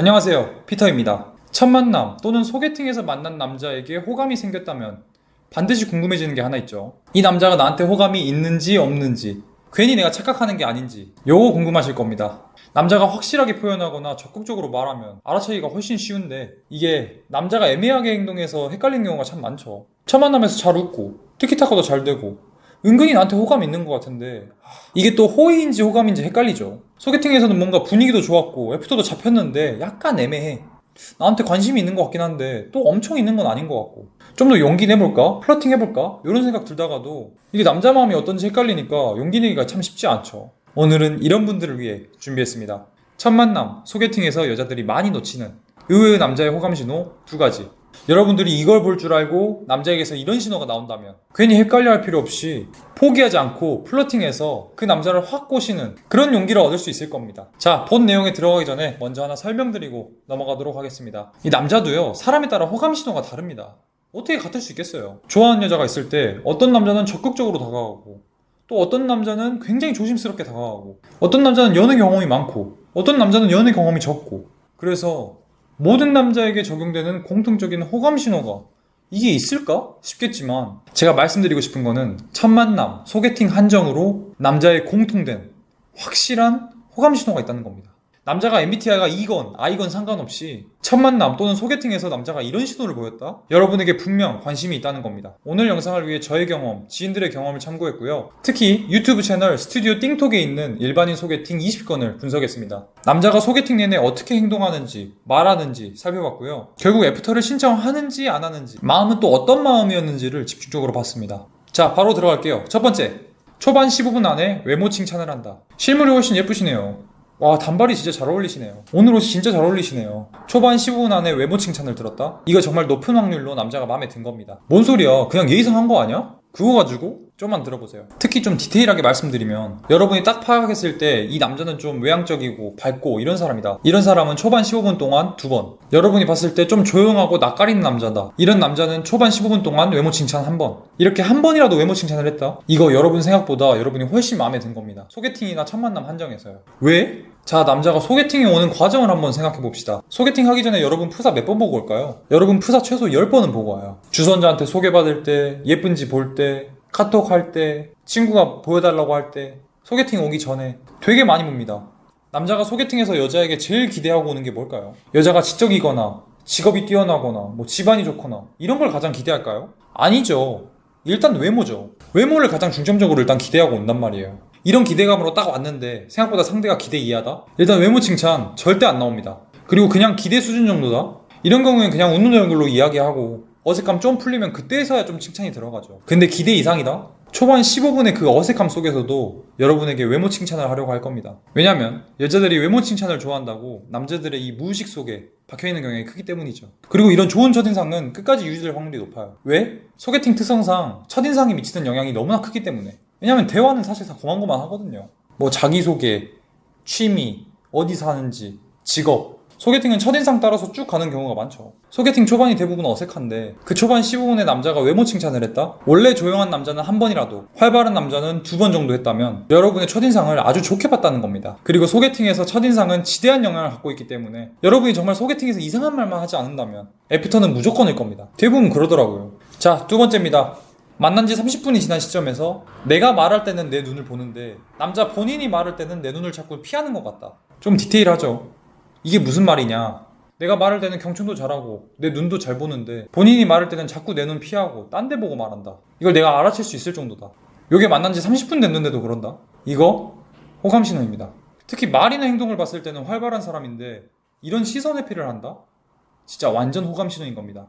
안녕하세요. 피터입니다. 첫 만남 또는 소개팅에서 만난 남자에게 호감이 생겼다면 반드시 궁금해지는 게 하나 있죠. 이 남자가 나한테 호감이 있는지 없는지, 괜히 내가 착각하는 게 아닌지, 요거 궁금하실 겁니다. 남자가 확실하게 표현하거나 적극적으로 말하면 알아차기가 훨씬 쉬운데 이게 남자가 애매하게 행동해서 헷갈리는 경우가 참 많죠. 첫 만남에서 잘 웃고 티키타카도 잘 되고 은근히 나한테 호감이 있는 것 같은데 하, 이게 또 호의인지 호감인지 헷갈리죠. 소개팅에서는 뭔가 분위기도 좋았고 애프터도 잡혔는데 약간 애매해. 나한테 관심이 있는 것 같긴 한데 또 엄청 있는 건 아닌 것 같고 좀 더 용기 내볼까? 플러팅 해볼까? 이런 생각 들다가도 이게 남자 마음이 어떤지 헷갈리니까 용기 내기가 참 쉽지 않죠. 오늘은 이런 분들을 위해 준비했습니다. 첫 만남, 소개팅에서 여자들이 많이 놓치는 의외의 남자의 호감 신호 두 가지. 여러분들이 이걸 볼 줄 알고 남자에게서 이런 신호가 나온다면 괜히 헷갈려 할 필요 없이 포기하지 않고 플러팅해서 그 남자를 확 꼬시는 그런 용기를 얻을 수 있을 겁니다. 자, 본 내용에 들어가기 전에 먼저 하나 설명드리고 넘어가도록 하겠습니다. 이 남자도요, 사람에 따라 호감 신호가 다릅니다. 어떻게 같을 수 있겠어요? 좋아하는 여자가 있을 때 어떤 남자는 적극적으로 다가가고 또 어떤 남자는 굉장히 조심스럽게 다가가고 어떤 남자는 연애 경험이 많고 어떤 남자는 연애 경험이 적고 그래서 모든 남자에게 적용되는 공통적인 호감 신호가 이게 있을까 싶겠지만 제가 말씀드리고 싶은 거는 첫 만남, 소개팅 한정으로 남자의 공통된 확실한 호감 신호가 있다는 겁니다. 남자가 MBTI가 E건 I건 상관없이 첫 만남 또는 소개팅에서 남자가 이런 신호를 보였다? 여러분에게 분명 관심이 있다는 겁니다. 오늘 영상을 위해 저의 경험, 지인들의 경험을 참고했고요. 특히 유튜브 채널 스튜디오 띵톡에 있는 일반인 소개팅 20건을 분석했습니다. 남자가 소개팅 내내 어떻게 행동하는지, 말하는지 살펴봤고요. 결국 애프터를 신청하는지 안 하는지, 마음은 또 어떤 마음이었는지를 집중적으로 봤습니다. 자, 바로 들어갈게요. 첫 번째. 초반 15분 안에 외모 칭찬을 한다. 실물이 훨씬 예쁘시네요. 와 단발이 진짜 잘 어울리시네요. 오늘 옷이 진짜 잘 어울리시네요. 초반 15분 안에 외모 칭찬을 들었다? 이거 정말 높은 확률로 남자가 마음에 든 겁니다. 뭔 소리야? 그냥 예의상 한 거 아니야? 그거 가지고 좀만 들어보세요 특히 좀 디테일하게 말씀드리면 여러분이 딱 파악했을 때 이 남자는 좀 외향적이고 밝고 이런 사람이다 이런 사람은 초반 15분 동안 두 번 여러분이 봤을 때 좀 조용하고 낯가리는 남자다 이런 남자는 초반 15분 동안 외모 칭찬 한 번 이렇게 한 번이라도 외모 칭찬을 했다 이거 여러분 생각보다 여러분이 훨씬 마음에 든 겁니다 소개팅이나 첫 만남 한정에서요 왜? 자, 남자가 소개팅에 오는 과정을 한번 생각해 봅시다. 소개팅 하기 전에 여러분 프사 몇 번 보고 올까요? 여러분 프사 최소 10번은 보고 와요. 주선자한테 소개받을 때, 예쁜지 볼 때, 카톡 할 때, 친구가 보여달라고 할 때, 소개팅 오기 전에 되게 많이 봅니다. 남자가 소개팅에서 여자에게 제일 기대하고 오는 게 뭘까요? 여자가 지적이거나, 직업이 뛰어나거나, 뭐 집안이 좋거나, 이런 걸 가장 기대할까요? 아니죠. 일단 외모죠. 외모를 가장 중점적으로 일단 기대하고 온단 말이에요. 이런 기대감으로 딱 왔는데 생각보다 상대가 기대 이하다? 일단 외모 칭찬 절대 안 나옵니다. 그리고 그냥 기대 수준 정도다? 이런 경우엔 그냥 웃는 얼굴로 이야기하고 어색함 좀 풀리면 그때서야 좀 칭찬이 들어가죠. 근데 기대 이상이다? 초반 15분의 그 어색함 속에서도 여러분에게 외모 칭찬을 하려고 할 겁니다. 왜냐면 여자들이 외모 칭찬을 좋아한다고 남자들의 이 무의식 속에 박혀있는 경향이 크기 때문이죠. 그리고 이런 좋은 첫인상은 끝까지 유지될 확률이 높아요. 왜? 소개팅 특성상 첫인상이 미치는 영향이 너무나 크기 때문에. 왜냐면 대화는 사실 다 고만고만 하거든요. 뭐 자기소개, 취미, 어디 사는지, 직업. 소개팅은 첫인상 따라서 쭉 가는 경우가 많죠. 소개팅 초반이 대부분 어색한데 그 초반 15분에 남자가 외모 칭찬을 했다? 원래 조용한 남자는 한 번이라도 활발한 남자는 두 번 정도 했다면 여러분의 첫인상을 아주 좋게 봤다는 겁니다. 그리고 소개팅에서 첫인상은 지대한 영향을 갖고 있기 때문에 여러분이 정말 소개팅에서 이상한 말만 하지 않는다면 애프터는 무조건일 겁니다. 대부분 그러더라고요. 자, 두 번째입니다. 만난 지 30분이 지난 시점에서 내가 말할 때는 내 눈을 보는데 남자 본인이 말할 때는 내 눈을 자꾸 피하는 것 같다. 좀 디테일하죠. 이게 무슨 말이냐? 내가 말할 때는 경청도 잘하고 내 눈도 잘 보는데 본인이 말할 때는 자꾸 내 눈 피하고 딴 데 보고 말한다. 이걸 내가 알아챌 수 있을 정도다. 요게 만난 지 30분 됐는데도 그런다. 이거 호감 신호입니다. 특히 말이나 행동을 봤을 때는 활발한 사람인데 이런 시선 회피를 한다? 진짜 완전 호감 신호인 겁니다.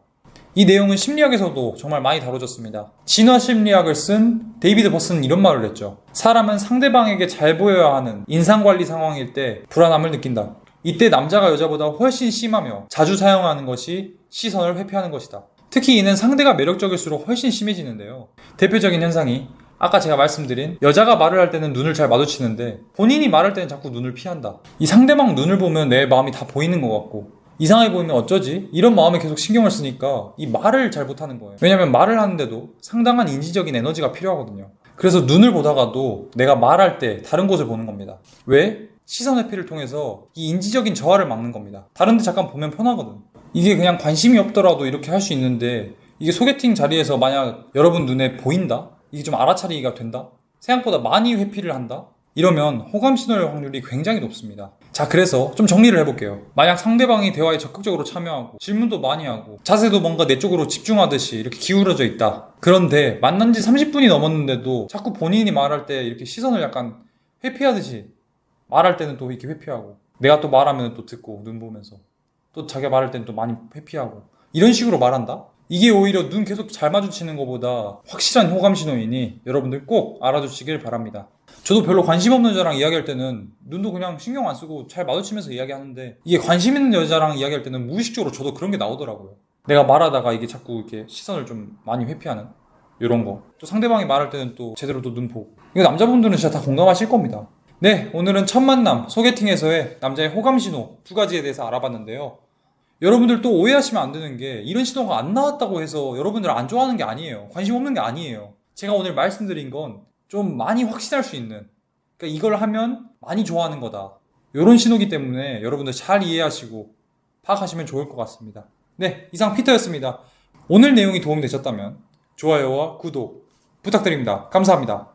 이 내용은 심리학에서도 정말 많이 다뤄졌습니다. 진화 심리학을 쓴 데이비드 버슨은 이런 말을 했죠. 사람은 상대방에게 잘 보여야 하는 인상관리 상황일 때 불안함을 느낀다. 이때 남자가 여자보다 훨씬 심하며 자주 사용하는 것이 시선을 회피하는 것이다. 특히 이는 상대가 매력적일수록 훨씬 심해지는데요. 대표적인 현상이 아까 제가 말씀드린 여자가 말을 할 때는 눈을 잘 마주치는데 본인이 말할 때는 자꾸 눈을 피한다. 이 상대방 눈을 보면 내 마음이 다 보이는 것 같고 이상해 보이면 어쩌지? 이런 마음에 계속 신경을 쓰니까 이 말을 잘 못하는 거예요. 왜냐면 말을 하는데도 상당한 인지적인 에너지가 필요하거든요. 그래서 눈을 보다가도 내가 말할 때 다른 곳을 보는 겁니다. 왜? 시선 회피를 통해서 이 인지적인 저하를 막는 겁니다. 다른데 잠깐 보면 편하거든. 이게 그냥 관심이 없더라도 이렇게 할 수 있는데 이게 소개팅 자리에서 만약 여러분 눈에 보인다? 이게 좀 알아차리기가 된다? 생각보다 많이 회피를 한다? 이러면 호감 신호의 확률이 굉장히 높습니다. 자, 그래서 좀 정리를 해볼게요. 만약 상대방이 대화에 적극적으로 참여하고 질문도 많이 하고 자세도 뭔가 내 쪽으로 집중하듯이 이렇게 기울어져 있다. 그런데 만난 지 30분이 넘었는데도 자꾸 본인이 말할 때 이렇게 시선을 약간 회피하듯이 말할 때는 또 이렇게 회피하고 내가 또 말하면 또 듣고 눈 보면서 또 자기가 말할 때는 또 많이 회피하고 이런 식으로 말한다? 이게 오히려 눈 계속 잘 마주치는 것보다 확실한 호감 신호이니 여러분들 꼭 알아두시길 바랍니다. 저도 별로 관심 없는 여자랑 이야기할 때는 눈도 그냥 신경 안 쓰고 잘 마주치면서 이야기하는데 이게 관심 있는 여자랑 이야기할 때는 무의식적으로 저도 그런 게 나오더라고요. 내가 말하다가 이게 자꾸 이렇게 시선을 좀 많이 회피하는 이런 거. 또 상대방이 말할 때는 또 제대로 또 눈 보고. 이거 남자분들은 진짜 다 공감하실 겁니다. 네, 오늘은 첫 만남 소개팅에서의 남자의 호감 신호 두 가지에 대해서 알아봤는데요. 여러분들 또 오해하시면 안 되는 게 이런 신호가 안 나왔다고 해서 여러분들 안 좋아하는 게 아니에요. 관심 없는 게 아니에요. 제가 오늘 말씀드린 건 좀 많이 확신할 수 있는 그러니까 이걸 하면 많이 좋아하는 거다. 이런 신호기 때문에 여러분들 잘 이해하시고 파악하시면 좋을 것 같습니다. 네, 이상 피터였습니다. 오늘 내용이 도움되셨다면 좋아요와 구독 부탁드립니다. 감사합니다.